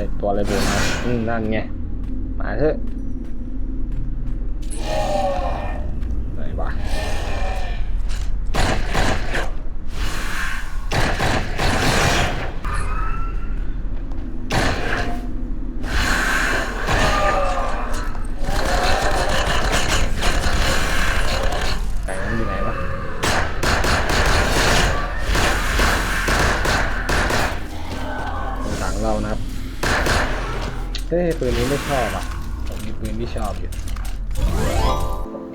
เลยตัวอะไรโบนะอืมนั่นไง มาเถอะไหนวะเรานะครับ เฮ้ยปืนนี้ไม่ชอบอะผมมีปืนที่ชอบอยู่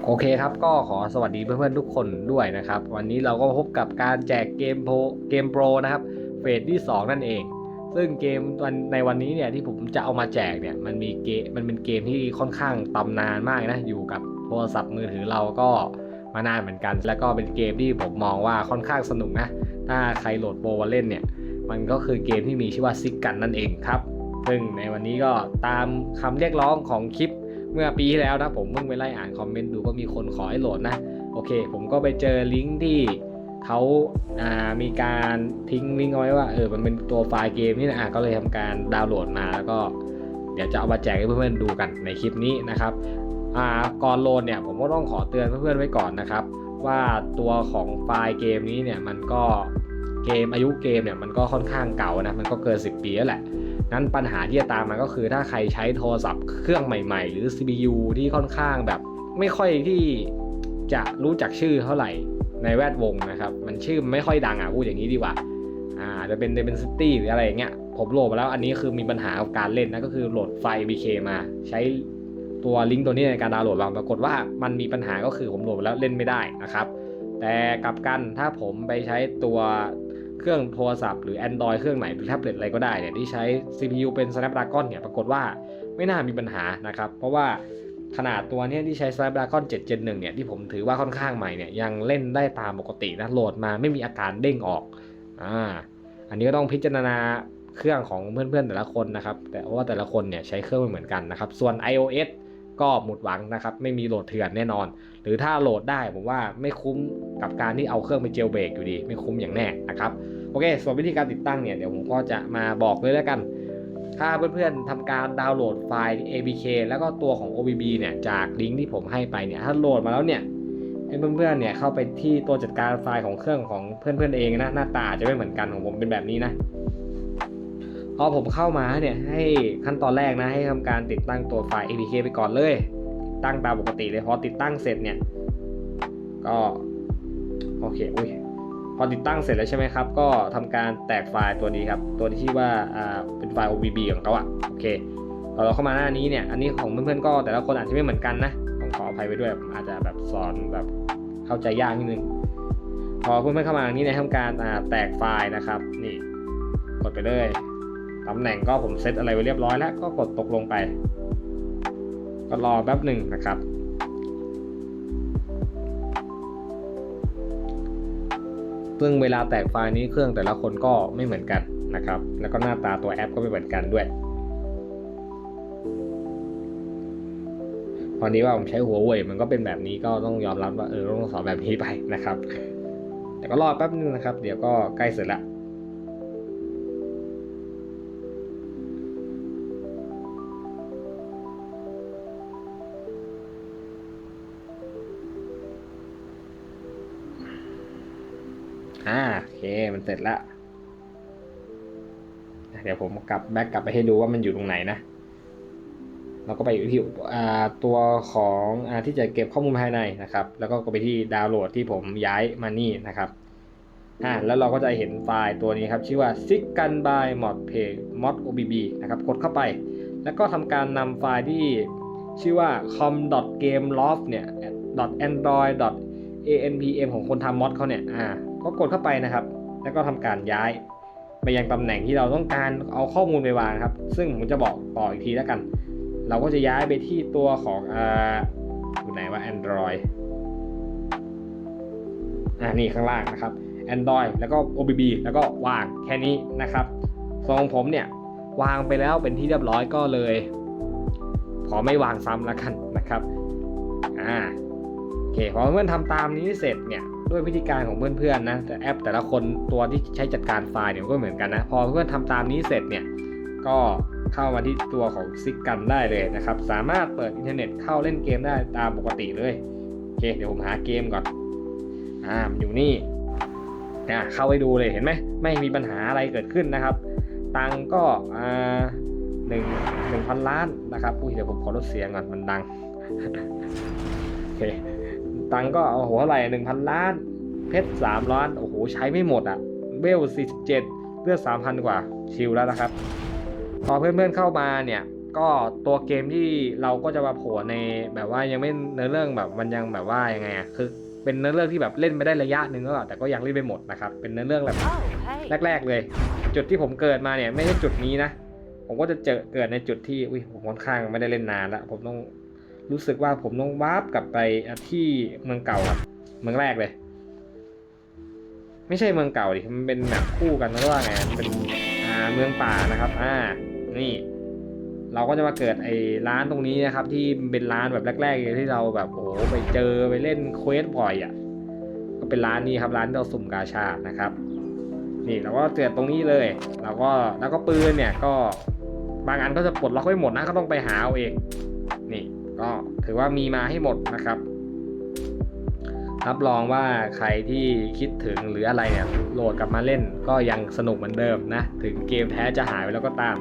โอเคครับก็ขอสวัสดีเพื่อนๆทุกคนด้วยนะครับ วันนี้เราก็พบกับการแจกเกมโปรเกมโปรนะครับเฟสที่ 2 นั่นเอง ซึ่งเกมวันในวันนี้เนี่ยที่ผมจะเอามาแจกเนี่ยมันมีเกมมันเป็นเกมที่ค่อนข้างตำนานมากนะอยู่กับโทรศัพท์มือถือเราก็มานานเหมือนกัน แล้วก็เป็นเกมที่ผมมองว่าค่อนข้างสนุกนะ ถ้าใครโหลดโปรมาเล่นเนี่ย มันก็คือเกมที่มีชื่อว่าซิกกันนั่นเองครับ ซึ่งในวันนี้ก็ตามคำเรียกร้องของคลิปเมื่อปีที่แล้วนะผมเพิ่งไปไล่อ่านคอมเมนต์ดูก็มีคนขอให้โหลดนะ โอเค ผมก็ไปเจอลิงก์ที่เขาามีการทิ้งลิงก์เอาไว้ว่าเออมันเป็นตัวไฟล์เกมนี่นะะก็เลยทำการดาวน์โหลดมาแล้วก็ เดี๋ยวจะเอามาแจกให้เพื่อนๆดูกันในคลิปนี้นะครับก่อนโหลดเนี่ยผมก็ต้องขอเตือนเพื่อนๆไว้ก่อนนะครับ ว่าตัวของไฟล์เกมนี้เนี่ยมันก็เกมอายุเกมเนี่ยมันก็ค่อนข้างเก่านะมันก็เกิน 10 ปีแล้วแหละ นั้นปัญหาที่จะตามมาก็คือถ้าใครใช้โทรศัพท์เครื่องใหม่ ๆ หรือ CPU ที่ค่อนข้างแบบไม่ค่อยที่จะรู้จักชื่อเท่าไหร่ในแวดวงนะครับ มันชื่อไม่ค่อยดังอะพูดอย่างนี้ดีกว่าอ่าจะเป็น Dimensity หรืออะไรอย่างเงี้ยผมโหลดมาแล้วอันนี้คือมีปัญหากับการเล่นนะก็คือโหลดไฟล์ BK มาใช้ตัวลิงก์ตัวนี้ในการดาวน์โหลดมาปรากฏว่ามันมีปัญหาก็คือผมโหลดมาแล้วเล่นไม่ได้นะครับ แต่กลับกันถ้าผมไปใช้ตัว เครื่องโทรศัพท์หรือ Android เครื่องไหนหรือแท็บเล็ตอะไรก็ได้เนี่ยที่ใช้ CPU เป็น Snapdragon เนี่ยปรากฏว่าไม่น่ามีปัญหานะครับ เพราะว่าขนาดตัวเนี้ยที่ใช้ Snapdragon 7 Gen 1เนี่ยที่ผมถือว่าค่อนข้างใหม่เนี่ยยังเล่นได้ตามปกตินะโหลดมาไม่มีอาการเด้งออกอ่าอันนี้ก็ต้องพิจารณาเครื่องของเพื่อนๆแต่ละคนนะครับ แต่ว่าแต่ละคนเนี่ยใช้เครื่องไม่เหมือนกันนะครับ ส่วน iOS ก็หมดหวังนะครับ ไม่มีโหลดเถื่อนแน่นอน หรือถ้าโหลดได้ผมว่าไม่คุ้มกับการที่เอาเครื่องไปเจลเบรกอยู่ดี ไม่คุ้มอย่างแน่นะครับโอเค ส่วนวิธีการติดตั้งเนี่ยเดี๋ยวผมก็จะมาบอกเลยแล้วกัน ถ้าเพื่อนๆทำการดาวน์โหลดไฟล์ APK แล้วก็ตัวของ OBB เนี่ยจากลิงก์ที่ผมให้ไปเนี่ยถ้าโหลดมาแล้วเนี่ยให้เพื่อนๆเนี่ยเข้าไปที่ตัวจัดการไฟล์ของเครื่องของเพื่อนๆเองนะหน้าตาอาจจะไม่เหมือนกันของผมเป็นแบบนี้นะ พอผมเข้ามาเนี่ยให้ขั้นตอนแรกนะให้ทำการติดตั้งตัวไฟล์ APK ไปก่อนเลย ตั้งตามปกติเลยพอติดตั้งเสร็จเนี่ยก็โอเคอุ้ยพอติดตั้งเสร็จแล้วใช่ไหมครับ ก็ทำการแตกไฟล์ตัวนี้ครับ ตัวที่ว่าอ่าเป็นไฟล์ OBB ของเขาอะโอเคพอเราเข้ามาหน้านี้เนี่ยอันนี้ของเพื่อนๆก็แต่ละคนอาจจะไม่เหมือนกันนะต้องขออภัยไปด้วยผมอาจจะแบบสอนแบบเข้าใจยากนิดนึงพอเพื่อนๆเข้ามาทางนี้เนี่ยทำการแตกไฟล์นะครับ นี่กดไปเลย ตำแหน่งก็ผมเซตอะไรไว้เรียบร้อยแล้วก็กดตกลงไป ก็รอแป๊บหนึ่งนะครับซึ่งเวลาแตกไฟล์นี้เครื่องแต่ละคนก็ไม่เหมือนกันนะครับ แล้วก็หน้าตาตัวแอปก็ไม่เหมือนกันด้วย ตอนนี้ว่าผมใช้หัวเว่ยมันก็เป็นแบบนี้ก็ต้องยอมรับว่าเออต้องสอนแบบนี้ไปนะครับ แต่ก็รอแป๊บนึงนะครับ เดี๋ยวก็ใกล้เสร็จละ อ่าโอเคมันเสร็จแล้วเดี๋ยวผมกลับแบ็กกลับไปให้ดูว่ามันอยู่ตรงไหนนะเราก็ไปอยู่ที่ตัวของอที่จะเก็บข้อมูลภายในนะครับ แล้วก็ไปที่ดาวน์โหลดที่ผมย้ายมานี่นะครับอ่าแล้วเราก็จะเห็นไฟล์ตัวนี้ครับ ชื่อว่า s i g g u n by mod page mod obb นะครับ กดเข้าไป แล้วก็ทำการนำไฟล์ที่ชื่อว่า com.gameloft เนี่ย .android anpm ของคนทำมอดเขาเนี่ยอ่า ก็กดเข้าไปนะครับ แล้วก็ทำการย้าย ไปยังตำแหน่งที่เราต้องการเอาข้อมูลไปวางครับ ซึ่งผมจะบอกต่ออีกทีแล้วกัน เราก็จะย้ายไปที่ตัวของอ่าอยู่ไหนว่า Android อ่านี่ข้างล่างนะครับ Android แล้วก็ OBB แล้วก็วางแค่นี้นะครับส่วนของผมเนี่ยวางไปแล้วเป็นที่เรียบร้อยก็เลย ขอไม่วางซ้ำแล้วกันนะครับ อ่า เคพอเพื่อนทำตามนี้เสร็จเนี่ยด้วยวิธีการของเพื่อนๆนะแต่แอปแต่ละคนตัวที่ใช้จัดการไฟล์เนี่ยก็เหมือนกันนะพอเพื่อนทำตามนี้เสร็จเนี่ยก็เข้ามาที่ตัวของซิกกันได้เลยนะครับ สามารถเปิดอินเทอร์เน็ตเข้าเล่นเกมได้ตามปกติเลยโอเคเดี๋ยวผมหาเกมก่อนอ่าอยู่นี่นะเข้าไปดูเลยเห็นไหมไม่มีปัญหาอะไรเกิดขึ้นนะครับ ตังก็อ่าหนึ่งหนึ่งพันล้านนะครับอุ้ยเดี๋ยวผมขอลดเสียงก่อนมันดังโอเค ตังก็เอาหัวไหร่หนึ่งพันล้าน เพชรสามล้าน โอ้โห ใช้ไม่หมดอะ่ะเบลสี่สิบเจ็ดเลือดสามพันกว่า ชิลแล้วนะครับ พอเพื่อนๆเข้ามาเนี่ย ก็ตัวเกมที่เราก็จะมาโผล่ในแบบว่ายังไม่เนื้อเรื่องแบบมันยังแบบว่ายังไงอะคือเป็นเนื้อเรื่องที่แบบเล่นไปได้ระยะหนึ่งก็แต่ก็ยังเล่นไม่หมดนะครับ เป็นเนื้อเรื่องแบบ Oh, hey. แรก ๆ เลย จุดที่ผมเกิดมาเนี่ยไม่ใช่จุดนี้นะ ผมก็จะเจอเกิดในจุดที่อุ้ยผมค่อนข้างไม่ได้เล่นนานแล้วผมต้อง รู้สึกว่าผมต้องวาร์ปกลับไปที่เมืองเก่าอะเมืองแรกเลย ไม่ใช่เมืองเก่าดิมันเป็นแบบคู่กันนะว่าไงเป็นอ่าเมืองป่านะครับ อ่า นี่ เราก็จะมาเกิดไอ้ร้านตรงนี้นะครับ ที่เป็นร้านแบบแรกๆที่เราแบบโอ้ไปเจอไปเล่นเควสบ่อยอะก็เป็นร้านนี้ครับร้านที่เราสุ่มกาชานะครับ นี่เราก็เกิดตรงนี้เลยเราก็แล้วก็ปืนเนี่ยก็บางอันก็จะปลดล็อกไม่หมดนะก็ต้องไปหาเอาเอง ก็ถือว่ามีมาให้หมดนะครับ รับรองว่าใครที่คิดถึงหรืออะไรเนี่ยโหลดกลับมาเล่นก็ยังสนุกเหมือนเดิมนะ ถึงเกมแท้จะหายไปแล้วก็ตาม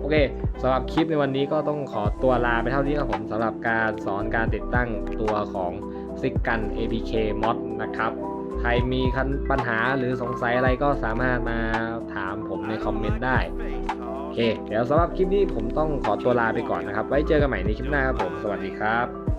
โอเคสำหรับคลิปในวันนี้ก็ต้องขอตัวลาไปเท่านี้ครับผมสำหรับการสอนการติดตั้งตัวของซิกกัน APK Mod นะครับใครมีคันปัญหาหรือสงสัยอะไรก็สามารถมาถามผมในคอมเมนต์ได้ เค เดี๋ยวสำหรับคลิปนี้ผมต้องขอตัวลาไปก่อนนะครับ ไว้เจอกันใหม่ในคลิปหน้าครับผม สวัสดีครับ